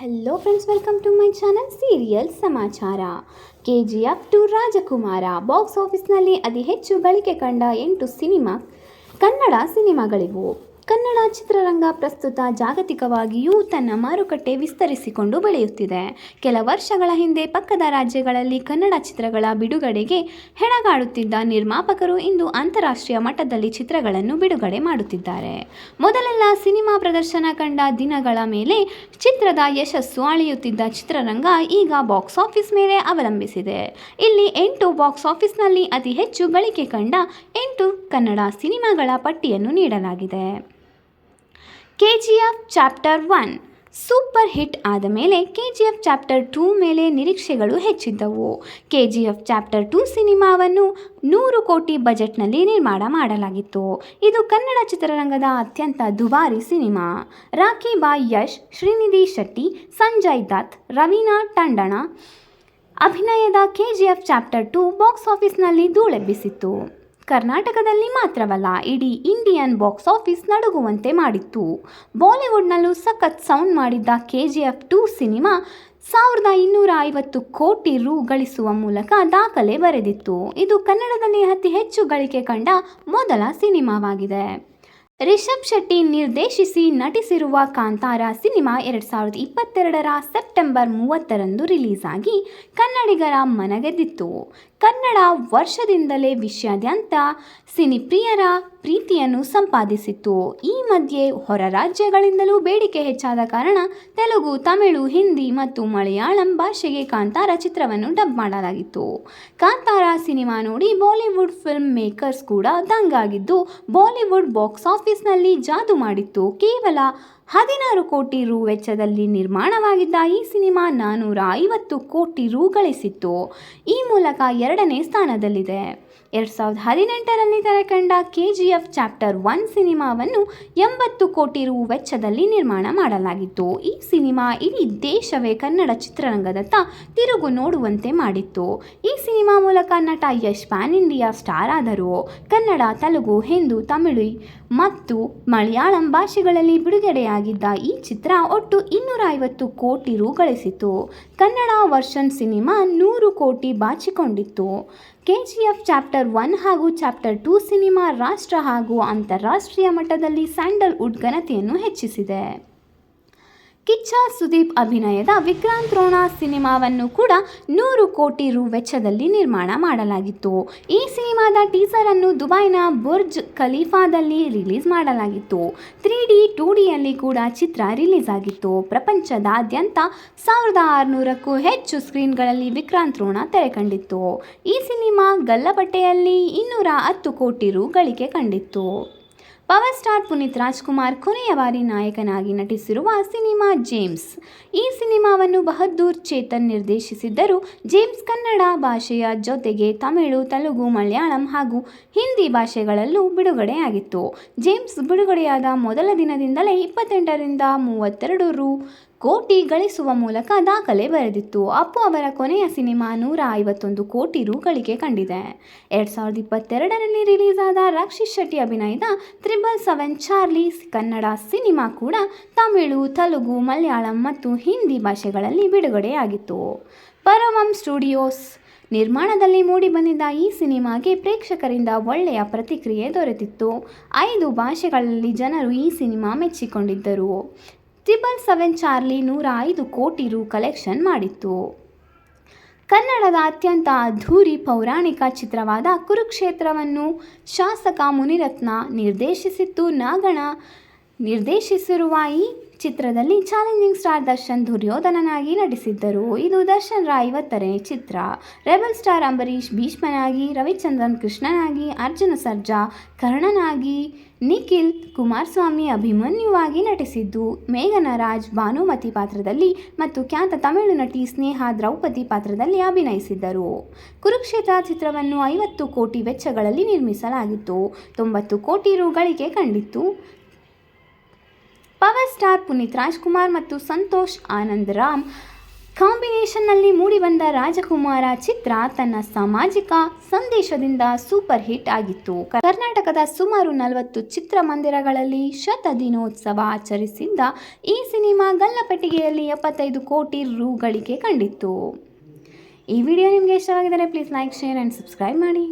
Hello friends welcome to my channel serial ಸಮಾಚಾರ K G F two Rajakumara box ಆಫೀಸ್ನಲ್ಲಿ ಅತಿ ಹೆಚ್ಚು ಗಳಿಕೆ ಕಂಡ ಎಂಟು ಸಿನಿಮಾ ಕನ್ನಡ ಸಿನಿಮಾಗಳಿವು ಕನ್ನಡ ಚಿತ್ರರಂಗ ಪ್ರಸ್ತುತ ಜಾಗತಿಕವಾಗಿಯೂ ತನ್ನ ಮಾರುಕಟ್ಟೆ ವಿಸ್ತರಿಸಿಕೊಂಡು ಬೆಳೆಯುತ್ತಿದೆ. ಕೆಲ ವರ್ಷಗಳ ಹಿಂದೆ ಪಕ್ಕದ ರಾಜ್ಯಗಳಲ್ಲಿ ಕನ್ನಡ ಚಿತ್ರಗಳ ಬಿಡುಗಡೆಗೆ ಹೆಣಗಾಡುತ್ತಿದ್ದ ನಿರ್ಮಾಪಕರು ಇಂದು ಅಂತಾರಾಷ್ಟ್ರೀಯ ಮಟ್ಟದಲ್ಲಿ ಚಿತ್ರಗಳನ್ನು ಬಿಡುಗಡೆ ಮಾಡುತ್ತಿದ್ದಾರೆ. ಮೊದಲೆಲ್ಲ ಸಿನಿಮಾ ಪ್ರದರ್ಶನ ಕಂಡ ದಿನಗಳ ಮೇಲೆ ಚಿತ್ರದ ಯಶಸ್ಸು ಅಳೆಯುತ್ತಿದ್ದ ಚಿತ್ರರಂಗ ಈಗ ಬಾಕ್ಸ್ ಆಫೀಸ್ ಮೇಲೆ ಅವಲಂಬಿಸಿದೆ. ಇಲ್ಲಿ ಎಂಟು ಬಾಕ್ಸ್ ಆಫೀಸ್ನಲ್ಲಿ ಅತಿ ಹೆಚ್ಚು ಗಳಿಕೆ ಕಂಡ ಎಂಟು ಕನ್ನಡ ಸಿನಿಮಾಗಳ ಪಟ್ಟಿಯನ್ನು ನೀಡಲಾಗಿದೆ. KGF chapter one super hit ಆದ ಮೇಲೆ K G F chapter two ಮೇಲೆ ನಿರೀಕ್ಷೆಗಳು ಹೆಚ್ಚಿದ್ದವು. K G F chapter two ಸಿನಿಮಾವನ್ನು ನೂರು ಕೋಟಿ ಬಜೆಟ್ನಲ್ಲಿ ನಿರ್ಮಾಣ ಮಾಡಲಾಗಿತ್ತು. ಇದು ಕನ್ನಡ ಚಿತ್ರರಂಗದ ಅತ್ಯಂತ ದುಬಾರಿ ಸಿನಿಮಾ. ರಾಖಿ ಬಾಯ್ ಯಶ್, ಶ್ರೀನಿಧಿ ಶೆಟ್ಟಿ, ಸಂಜಯ್ ದತ್, ರವೀನಾ ಟಂಡಣ ಅಭಿನಯದ K G F chapter two box ಆಫೀಸ್ನಲ್ಲಿ ಧೂಳೆಬ್ಬಿಸಿತ್ತು. ಕರ್ನಾಟಕದಲ್ಲಿ ಮಾತ್ರವಲ್ಲ, ಇಡೀ ಇಂಡಿಯನ್ ಬಾಕ್ಸ್ ಆಫೀಸ್ ನಡುಗುವಂತೆ ಮಾಡಿತ್ತು. ಬಾಲಿವುಡ್ನಲ್ಲೂ ಸಖತ್ ಸೌಂಡ್ ಮಾಡಿದ್ದ K G F two cinema ಸಾವಿರದ ಇನ್ನೂರ ಐವತ್ತು ಕೋಟಿ ರು ಗಳಿಸುವ ಮೂಲಕ ದಾಖಲೆ ಬರೆದಿತ್ತು. ಇದು ಕನ್ನಡದಲ್ಲಿ ಅತಿ ಹೆಚ್ಚು ಗಳಿಕೆ ಕಂಡ ಮೊದಲ ಸಿನಿಮಾವಾಗಿದೆ. ರಿಷಬ್ ಶೆಟ್ಟಿ ನಿರ್ದೇಶಿಸಿ ನಟಿಸಿರುವ ಕಾಂತಾರ ಸಿನಿಮಾ ಎರಡು ಸಾವಿರದ ಇಪ್ಪತ್ತೆರಡರ ಸೆಪ್ಟೆಂಬರ್ ಮೂವತ್ತರಂದು ರಿಲೀಸ್ ಆಗಿ ಕನ್ನಡಿಗರ ಮನಗೆದ್ದಿತ್ತು ಕನ್ನಡ ವರ್ಷದಿಂದಲೇ ವಿಶ್ವಾದ್ಯಂತ ಸಿನಿಪ್ರಿಯರ ಪ್ರೀತಿಯನ್ನು ಸಂಪಾದಿಸಿತ್ತು. ಈ ಮಧ್ಯೆ ಹೊರ ರಾಜ್ಯಗಳಿಂದಲೂ ಬೇಡಿಕೆ ಹೆಚ್ಚಾದ ಕಾರಣ ತೆಲುಗು, ತಮಿಳು, ಹಿಂದಿ ಮತ್ತು ಮಲಯಾಳಂ ಭಾಷೆಗೆ ಕಾಂತಾರ ಚಿತ್ರವನ್ನು ಡಬ್ ಮಾಡಲಾಗಿತ್ತು. ಕಾಂತಾರ ಸಿನಿಮಾ ನೋಡಿ ಬಾಲಿವುಡ್ ಫಿಲ್ಮ್ ಮೇಕರ್ಸ್ ಕೂಡ ದಂಗಾಗಿದ್ದು, ಬಾಲಿವುಡ್ ಬಾಕ್ಸ್ ಆಫೀಸ್ನಲ್ಲಿ ಜಾದು ಮಾಡಿತ್ತು. ಕೇವಲ ಹದಿನಾರು ಕೋಟಿ ರು ವೆಚ್ಚದಲ್ಲಿ ನಿರ್ಮಾಣವಾಗಿದ್ದ ಈ ಸಿನಿಮಾ ನಾನ್ನೂರ ಐವತ್ತು ಕೋಟಿ ರು ಗಳಿಸಿತ್ತು. ಈ ಮೂಲಕ ಎರಡನೇ ಸ್ಥಾನದಲ್ಲಿದೆ. ಎರಡು ಸಾವಿರದ ಹದಿನೆಂಟರಲ್ಲಿ ತೆರೆಕಂಡ K G F chapter one ಸಿನಿಮಾವನ್ನು ಎಂಬತ್ತು ಕೋಟಿ ರು ವೆಚ್ಚದಲ್ಲಿ ನಿರ್ಮಾಣ ಮಾಡಲಾಗಿತ್ತು. ಈ ಸಿನಿಮಾ ಇಡೀ ದೇಶವೇ ಕನ್ನಡ ಚಿತ್ರರಂಗದತ್ತ ತಿರುಗು ನೋಡುವಂತೆ ಮಾಡಿತ್ತು. ಈ ಸಿನಿಮಾ ಮೂಲಕ ನಟ ಯಶ್ ಪ್ಯಾನ್ ಇಂಡಿಯಾ ಸ್ಟಾರ್ ಆದರು. ಕನ್ನಡ, ತೆಲುಗು, ಹಿಂದೂ, ತಮಿಳು ಮತ್ತು ಮಲಯಾಳಂ ಭಾಷೆಗಳಲ್ಲಿ ಬಿಡುಗಡೆಯಾಗಿದ್ದ ಈ ಚಿತ್ರ ಒಟ್ಟು ಇನ್ನೂರ ಐವತ್ತು ಕೋಟಿ ರು ಗಳಿಸಿತು. ಕನ್ನಡ ವರ್ಷನ್ ಸಿನಿಮಾ ನೂರು ಕೋಟಿ ಬಾಚಿಕೊಂಡಿತ್ತು. K G F chapter one ಹಾಗೂ ಚಾಪ್ಟರ್ ಟೂ ಸಿನಿಮಾ ರಾಷ್ಟ್ರ ಹಾಗೂ ಅಂತಾರಾಷ್ಟ್ರೀಯ ಮಟ್ಟದಲ್ಲಿ ಸ್ಯಾಂಡಲ್ವುಡ್ ಘನತೆಯನ್ನು ಹೆಚ್ಚಿಸಿದೆ. ಕಿಚ್ಚ ಸುದೀಪ್ ಅಭಿನಯದ ವಿಕ್ರಾಂತ್ ರೋಣ ಸಿನಿಮಾವನ್ನು ಕೂಡ ನೂರು ಕೋಟಿ ರು ವೆಚ್ಚದಲ್ಲಿ ನಿರ್ಮಾಣ ಮಾಡಲಾಗಿತ್ತು. ಈ ಸಿನಿಮಾದ ಟೀಸರ್ ಅನ್ನು ದುಬೈನ ಬುರ್ಜ್ ಖಲೀಫಾದಲ್ಲಿ ರಿಲೀಸ್ ಮಾಡಲಾಗಿತ್ತು. ತ್ರೀ ಡಿ ಟೂ ಡಿಯಲ್ಲಿ ಕೂಡ ಚಿತ್ರ ರಿಲೀಸ್ ಆಗಿತ್ತು ಪ್ರಪಂಚದಾದ್ಯಂತ ಸಾವಿರದ ಆರುನೂರಕ್ಕೂ ಹೆಚ್ಚು ಸ್ಕ್ರೀನ್ಗಳಲ್ಲಿ ವಿಕ್ರಾಂತ್ ರೋಣ ತೆರೆ ಕಂಡಿತ್ತು ಈ ಸಿನಿಮಾ ಗಲ್ಲಬಟ್ಟೆಯಲ್ಲಿ ಇನ್ನೂರ ಹತ್ತು ಕೋಟಿ ರು ಗಳಿಕೆ ಕಂಡಿತ್ತು. ಪವರ್ ಸ್ಟಾರ್ ಪುನೀತ್ ರಾಜ್ಕುಮಾರ್ ಕೊನೆಯ ಬಾರಿ ನಾಯಕನಾಗಿ ನಟಿಸಿರುವ ಸಿನಿಮಾ ಜೇಮ್ಸ್. ಈ ಸಿನಿಮಾವನ್ನು ಬಹದ್ದೂರ್ ಚೇತನ್ ನಿರ್ದೇಶಿಸಿದ್ದರು. ಜೇಮ್ಸ್ ಕನ್ನಡ ಭಾಷೆಯ ಜೊತೆಗೆ ತಮಿಳು, ತೆಲುಗು, ಮಲಯಾಳಂ ಹಾಗೂ ಹಿಂದಿ ಭಾಷೆಗಳಲ್ಲೂ ಬಿಡುಗಡೆಯಾಗಿತ್ತು. ಜೇಮ್ಸ್ ಬಿಡುಗಡೆಯಾದ ಮೊದಲ ದಿನದಿಂದಲೇ ಇಪ್ಪತ್ತೆಂಟರಿಂದ ಮೂವತ್ತೆರಡು ರು ಕೋಟಿ ಗಳಿಸುವ ಮೂಲಕ ದಾಖಲೆ ಬರೆದಿತ್ತು. ಅಪ್ಪು ಅವರ ಕೊನೆಯ ಸಿನಿಮಾ ನೂರ ಐವತ್ತೊಂದು ಕೋಟಿ ರು ಗಳಿಕೆ ಕಂಡಿದೆ. ಎರಡು ಸಾವಿರದ ಇಪ್ಪತ್ತೆರಡರಲ್ಲಿ ರಿಲೀಸ್ ಆದ ರಕ್ಷಿತ್ ಶೆಟ್ಟಿ ಅಭಿನಯದ triple seven Charlie Kannada cinema ಕೂಡ ತಮಿಳು, ತೆಲುಗು, ಮಲಯಾಳಂ ಮತ್ತು ಹಿಂದಿ ಭಾಷೆಗಳಲ್ಲಿ ಬಿಡುಗಡೆಯಾಗಿತ್ತು. ಪರವಂ ಸ್ಟುಡಿಯೋಸ್ ನಿರ್ಮಾಣದಲ್ಲಿ ಮೂಡಿಬಂದಿದ್ದ ಈ ಸಿನಿಮಾಗೆ ಪ್ರೇಕ್ಷಕರಿಂದ ಒಳ್ಳೆಯ ಪ್ರತಿಕ್ರಿಯೆ ದೊರೆತಿತ್ತು. ಐದು ಭಾಷೆಗಳಲ್ಲಿ ಜನರು ಈ ಸಿನಿಮಾ ಮೆಚ್ಚಿಕೊಂಡಿದ್ದರು. ಟ್ರಿಬಲ್ ಸೆವೆನ್ ಚಾರ್ಲಿ ನೂರ ಐದು ಕೋಟಿ ರು ಕಲೆಕ್ಷನ್ ಮಾಡಿತ್ತು. ಕನ್ನಡದ ಅತ್ಯಂತ ಅದ್ಧೂರಿ ಪೌರಾಣಿಕ ಚಿತ್ರವಾದ ಕುರುಕ್ಷೇತ್ರವನ್ನು ಶಾಸಕ ಮುನಿರತ್ನ ನಿರ್ದೇಶಿಸಿತ್ತು. ನಾಗಣ ನಿರ್ದೇಶಿಸಿರುವ ಈ ಚಿತ್ರದಲ್ಲಿ ಚಾಲೆಂಜಿಂಗ್ ಸ್ಟಾರ್ ದರ್ಶನ್ ದುರ್ಯೋಧನನಾಗಿ ನಟಿಸಿದ್ದರು. ಇದು ದರ್ಶನ್ ರ ಐವತ್ತನೇ ಚಿತ್ರ. ರೆಬಲ್ ಸ್ಟಾರ್ ಅಂಬರೀಷ್ ಭೀಷ್ಮನಾಗಿ, ರವಿಚಂದ್ರನ್ ಕೃಷ್ಣನಾಗಿ, ಅರ್ಜುನ ಸರ್ಜಾ ಕರ್ಣನಾಗಿ, ನಿಖಿಲ್ ಕುಮಾರಸ್ವಾಮಿ ಅಭಿಮನ್ಯುವಾಗಿ ನಟಿಸಿದ್ದು. ಮೇಘನ ರಾಜ್ ಭಾನುಮತಿ ಪಾತ್ರದಲ್ಲಿ ಮತ್ತು ಖ್ಯಾತ ತಮಿಳು ನಟಿ ಸ್ನೇಹ ದ್ರೌಪದಿ ಪಾತ್ರದಲ್ಲಿ ಅಭಿನಯಿಸಿದ್ದರು. ಕುರುಕ್ಷೇತ್ರ ಚಿತ್ರವನ್ನು ಐವತ್ತು ಕೋಟಿ ವೆಚ್ಚಗಳಲ್ಲಿ ನಿರ್ಮಿಸಲಾಗಿತ್ತು. ತೊಂಬತ್ತು ಕೋಟಿ ರು ಗಳಿಕೆ ಕಂಡಿತ್ತು. ಸ್ಟಾರ್ ಪುನೀತ್ ರಾಜ್ಕುಮಾರ್ ಮತ್ತು ಸಂತೋಷ್ ಆನಂದ್ ರಾಮ್. ಕಾಂಬಿನೇಷನ್ನಲ್ಲಿ ಮೂಡಿಬಂದ ರಾಜಕುಮಾರ ಚಿತ್ರ ತನ್ನ ಸಾಮಾಜಿಕ ಸಂದೇಶದಿಂದ ಸೂಪರ್ ಹಿಟ್ ಆಗಿತ್ತು. ಕರ್ನಾಟಕದ ಸುಮಾರು ನಲವತ್ತು ಚಿತ್ರಮಂದಿರಗಳಲ್ಲಿ ಶತದಿನೋತ್ಸವ ಆಚರಿಸಿದ್ದ ಈ ಸಿನಿಮಾ ಗಲ್ಲಪೆಟ್ಟಿಗೆಯಲ್ಲಿ ಎಪ್ಪತ್ತೈದು ಕೋಟಿ ರು ಗಳಿಕೆ ಕಂಡಿತ್ತು. ಈ ವಿಡಿಯೋ ನಿಮಗೆ ಇಷ್ಟವಾಗಿದ್ದರೆ please like, share and subscribe ಮಾಡಿ.